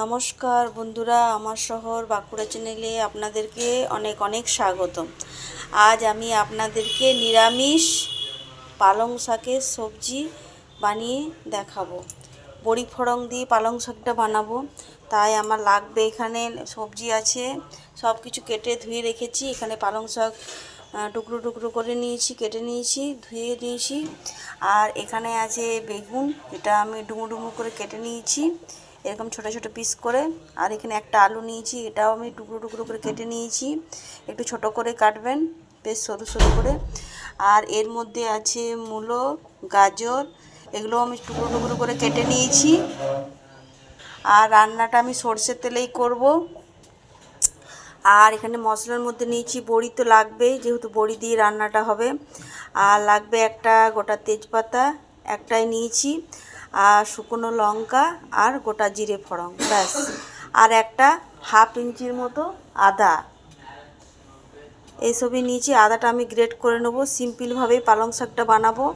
নমস্কার বন্ধুরা, আমার শহর বাঁকুড়া চ্যানেলে আপনাদেরকে অনেক অনেক স্বাগতম। আজ আমি আপনাদেরকে নিরামিষ পালং শাকের সবজি বানিয়ে দেখাবো। বড়ি ফড়ং দিয়ে পালং শাকটা বানাবো। তাই আমার লাগবে এখানে সবজি আছে সব কিছু কেটে ধুয়ে রেখেছি। এখানে পালং শাক টুকরো টুকরো করে নিয়েছি, কেটে নিয়েছি, ধুয়ে নিয়েছি আর এখানে আছে বেগুন, এটা আমি ডুমো ডুমো করে কেটে নিয়েছি। এরকম ছোট ছোট পিস করে, আর এখানে একটা আলু নিয়েছি, এটাও আমি টুকরো টুকরো করে কেটে নিয়েছি। একটু ছোট করে কাটবেন, বেশ সরু সরু করে। আর এর মধ্যে আছে মূলো, গাজর এগুলো আমি টুকরো টুকরো করে কেটে নিয়েছি। আর রান্নাটা আমি সর্ষের তেলেই করব। আর এখানে মশলার মধ্যে নিয়েছি, বড়ি তো লাগবেই, যেহেতু বড়ি দিয়ে রান্নাটা হবে। আর লাগবে একটা গোটা তেজপাতা, একটাই নিয়েছি। আর শুকনো লঙ্কা আর গোটা জিরে ফোড়ন, ব্যাস। আর একটা হাফ ইঞ্চির মতো আদা। এইসবই নিয়েছি। আদাটা আমি গ্রেট করে নেব। সিম্পলভাবেই পালং শাকটা বানাবো।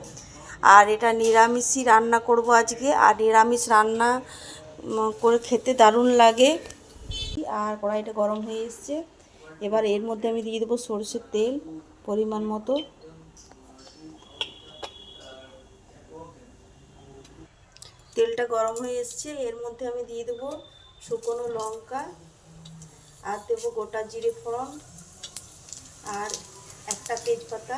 আর এটা নিরামিষই রান্না করব আজকে। আর নিরামিষ রান্না করে খেতে দারুণ লাগে। আর কড়াইটা গরম হয়ে এসছে। এবার এর মধ্যে আমি দিয়ে দেবো সরষের তেল, পরিমাণ মতো। তেলটা গরম হয়ে এসছে, এর মধ্যে আমি দিয়ে দেবো শুকনো লঙ্কা আর দেবো গোটা জিরে ফোড়ন আর একটা তেজপাতা।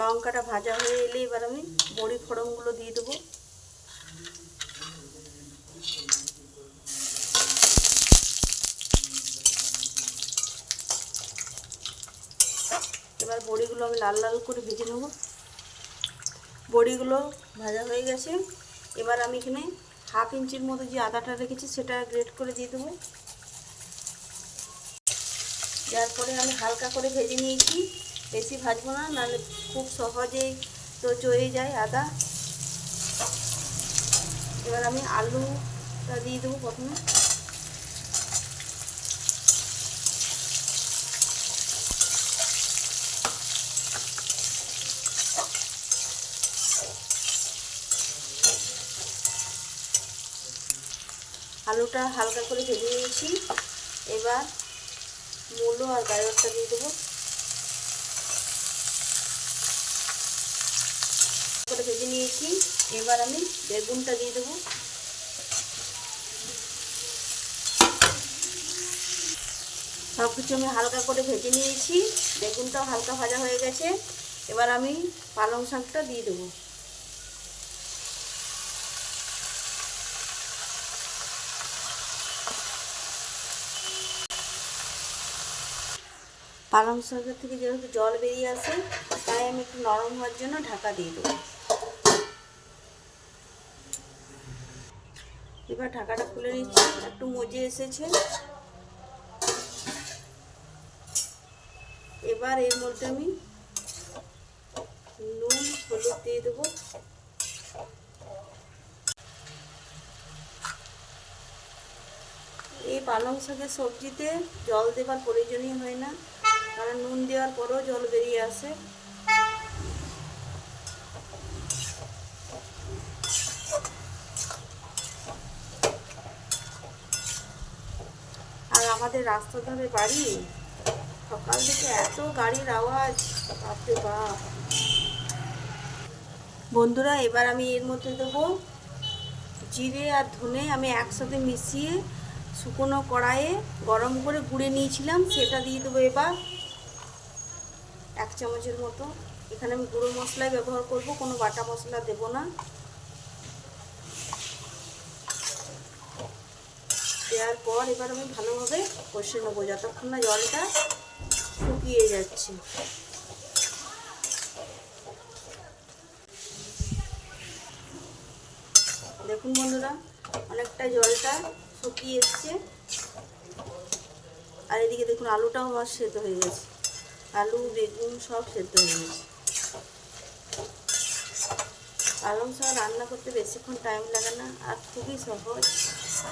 লঙ্কাটা ভাজা হয়ে এলে এবার আমি বড়ি ফোড়নগুলো দিয়ে দেবো। এবার বড়িগুলো আমি লাল লাল করে ভেজে নেব। বড়িগুলো ভাজা হয়ে গেছে। এবার আমি এখানে হাফ ইঞ্চির মতো যে আদাটা রেখেছি সেটা গ্রেট করে দিয়ে দেবো। যার পরে আমি হালকা করে ভেজে নিয়েছি। বেশি ভাজবো না, নাহলে খুব সহজেই তো চয়ে যায় আদা। এবার আমি আলুটা দিয়ে দেবো প্রথমে। আলুটা হালকা করে ভেজে নিয়েছি। এবার মূলো আর গাজরটা দিয়ে দেবো। করে ভেজে নিয়েছি। এবার আমি বেগুনটা দিয়ে দেবো। সব কিছু আমি হালকা করে ভেজে নিয়েছি। বেগুনটাও হালকা ভাজা হয়ে গেছে। এবার আমি পালং শাকটা দিয়ে দেবো। পালং শাকের থেকে যেহেতু জল বেরিয়ে আসে, তাই আমি একটু নরম হওয়ার জন্য ঢাকা দিয়ে দেবো। এবার ঢাকাটা খুলে নিচ্ছি, একটু মজে এসেছে। এবার এর মধ্যে আমি নুন, হলুদ দিয়ে দেবো। এই পালং শাকের সবজিতে জল দেবার প্রয়োজনই হয় না। কারণ নুন দেওয়ার পরেও জল বেরিয়ে আসে। আর আমাদের রাস্তার ধারে বাড়ি? সকাল থেকে এত গাড়ির আওয়াজ, বাপরে বাপ। বন্ধুরা, এবার আমি এর মধ্যে দেবো জিরে আর ধনে আমি একসাথে মিশিয়ে শুকনো কড়াইয়ে গরম করে গুঁড়ে নিয়েছিলাম, সেটা দিয়ে দেবো এবার। এক চামচের মতো। এখানে আমি গুঁড়ো মশলাই ব্যবহার করব, কোনো বাটা মশলা দেব না। দেওয়ার পর এবার আমি ভালোভাবে কষে নেব, যতক্ষণ না জলটা শুকিয়ে যাচ্ছে। দেখুন বন্ধুরা, অনেকটা জলটা শুকিয়ে এসছে। আর এদিকে দেখুন আলুটাও আমার সেদ্ধ হয়ে গেছে। আলু, বেগুন সব সেদ্ধ হয়ে গেছে। পালং শাক রান্না করতে বেশিক্ষণ টাইম লাগে না আর খুবই সহজ।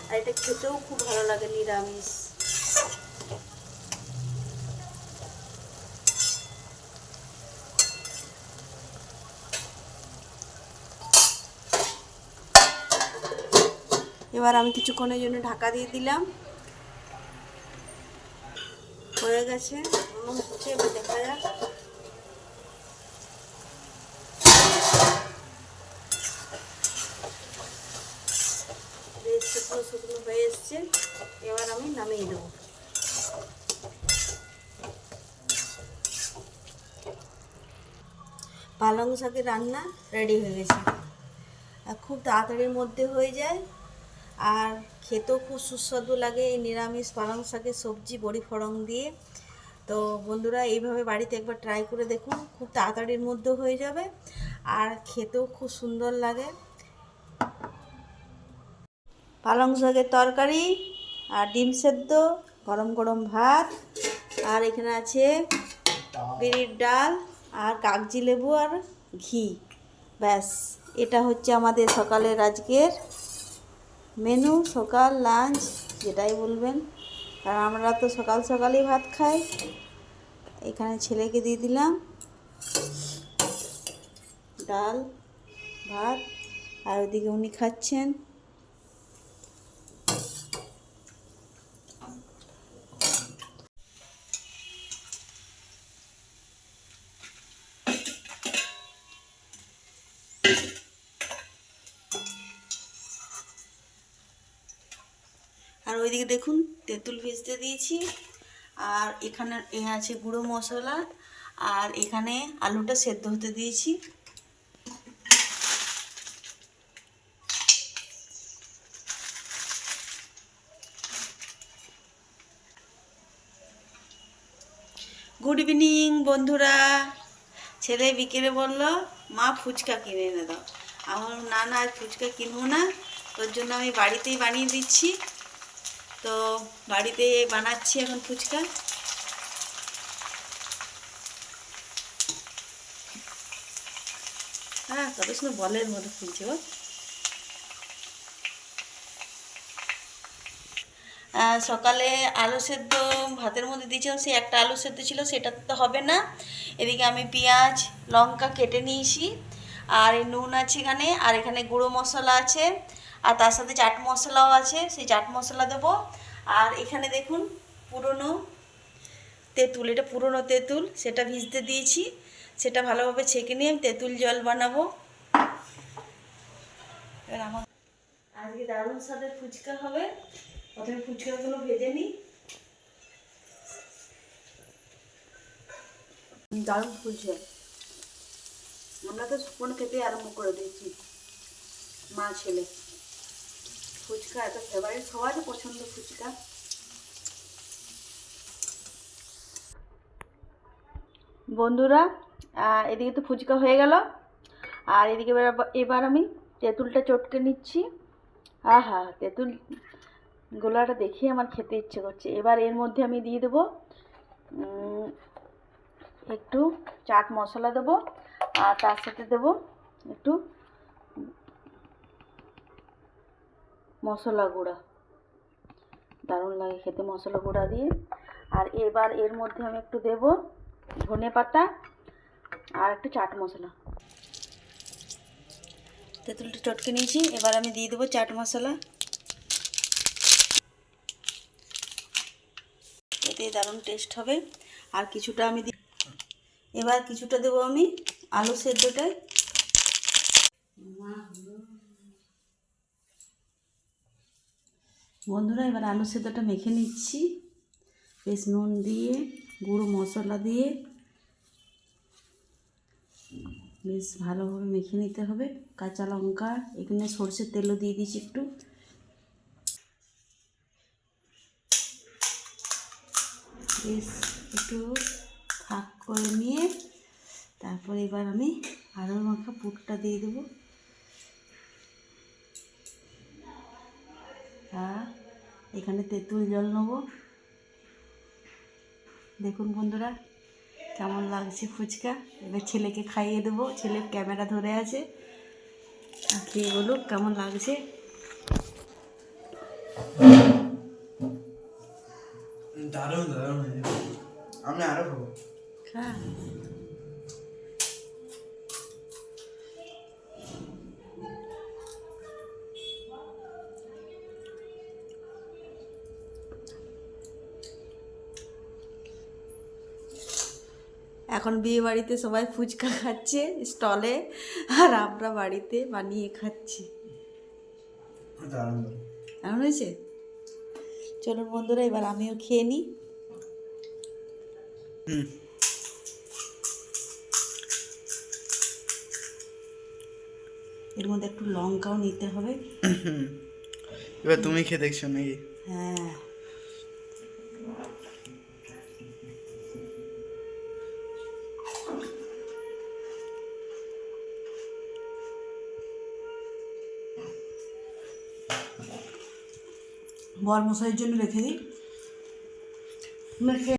আর এটা খেতেও খুব ভালো লাগে, নিরামিষ। এবার আমি কিছুক্ষণের জন্য ঢাকা দিয়ে দিলাম। হয়ে গেছে। মনে হচ্ছে এবার দেখা যাক শুকনো শুকনো হয়ে এসছে এবার আমি নামিয়ে দেবো পালং শাকের রান্না রেডি হয়ে গেছে। আর খুব তাড়াতাড়ির মধ্যে হয়ে যায়। আর খেতেও খুব সুস্বাদু লাগে এই নিরামিষ পালং শাকের সবজি, বড়ি ফড়ং দিয়ে। তো বন্ধুরা, এইভাবে বাড়িতে একবার ট্রাই করে দেখুন, খুব তাড়াতাড়ির মধ্যে হয়ে যাবে আর খেতেও খুব সুন্দর লাগে। পালং শাকের তরকারি আর ডিম সেদ্ধ, গরম গরম ভাত, আর এখানে আছে বিড়ির ডাল আর কাগজি লেবু আর ঘি। ব্যাস, এটা হচ্ছে আমাদের সকালের আজকের মেনু সকাল লাঞ্চ যেটাই বলবেন। কারণ আমরা তো সকাল সকালই ভাত খাই। এখানে ছেলেকে দিয়ে দিলাম। ডাল, ভাত, আর ওদিকে উনি খাচ্ছেন। ওইদিকে দেখুন, তেঁতুল ভেজতে দিয়েছি। আর এখানে এ আছে গুঁড়ো মশলা, আর এখানে আলুটা সেদ্ধ হতে দিয়েছি। গুড ইভিনিং বন্ধুরা। ছেলে বিকেলে বলল, মা ফুচকা কিনে এনে দাও। আমার না না ফুচকা কিনবো না, তোর জন্য আমি বাড়িতেই বানিয়ে দিচ্ছি। তো বাড়িতে বানাচ্ছি এখন ফুচকা। হ্যাঁ কত সুন্দর বলের মতো ফুলছে সকালে আলু সেদ্ধ ভাতের মধ্যে দিয়েছিলাম, সেই একটা আলু সেদ্ধ ছিল, সেটা তো হবে না। এদিকে আমি পেঁয়াজ, লঙ্কা কেটে নিয়েছি, আর নুন আছে এখানে, আর এখানে গুঁড়ো মশলা আছে। আর তার সাথে চাট মশলাও আছে, সেই চাট মশলা দেবো। আর এখানে দেখুন, পুরনো তেঁতুল, এটা পুরনো তেঁতুল, সেটা ভিজতে দিয়েছি। সেটা ভালোভাবে ছেঁকে নিয়ে তেঁতুল জল বানাবো। এবার আমার আজকে দারুণ স্বাদের ফুচকা হবে। প্রথমে ফুচকাগুলো ভেজে নিই। দারুণ ফুচকা। আমরা তো শুকনো খেতে আরম্ভ করে দিয়েছি, মা ছেলে। ফুচকা এত ফেভারিট সবারই পছন্দ ফুচকা। বন্ধুরা এদিকে তো ফুচকা হয়ে গেল। আর এদিকে এবার- আমি তেঁতুলটা চটকে নিচ্ছি। আহা, তেঁতুল গোলাটা দেখে আমার খেতে ইচ্ছে করছে। এবার এর মধ্যে আমি দিয়ে দেবো একটু চাট মশলা দেবো, আর তার সাথে দেবো একটু মশলা গুঁড়া। দারুণ লাগে খেতে মশলা গুঁড়া দিয়ে। আর এবার এর মধ্যে আমি একটু দেব ধনে পাতা আর একটু চাট মশলা। তেঁতুলটা চটকে নিয়েছি, এবার আমি দিয়ে দেবো চাট মশলা। এতে দারুণ টেস্ট হবে। আর কিছুটা আমি এবার কিছুটা দেবো আমি আলু সেদ্ধটায়। বন্ধুরা, এবার আলু সেদ্ধটা মেখে নিচ্ছি। বেশ নুন দিয়ে, গুঁড়ো মশলা দিয়ে। বেশ ভালোভাবে মেখে নিতে হবে। কাঁচা লঙ্কা, এখানে সর্ষের তেলও দিয়ে দিচ্ছি একটু। বেশ একটু থাক করে নিয়ে, তারপর এবার আমি আলুর মাখা পুরটা দিয়ে দেবো। আর এখানে তেঁতুল জল নেব। দেখুন বন্ধুরা কেমন লাগছে ফুচকা? এবার ছেলেকে খাইয়ে দেবো। ছেলে ক্যামেরা ধরে আছে। খেয়ে বলুক কেমন লাগছে? দারুণ দারুণ আমি আরও খাব। খা। এখন বিয়ে বাড়িতে সবাই ফুচকা খাচ্ছে স্টলে আর আমরা বাড়িতে বানিয়ে খাচ্ছি। এমন হয়েছে? চলুন বন্ধুরা এবার আমিও খেয়ে নিই। এর মধ্যে একটু লঙ্কাও নিতে হবে। এবার তুমি খেয়ে দেখছ নাকি? হ্যাঁ। বর মশাইয়ের জন্য রেখে দিই মেখে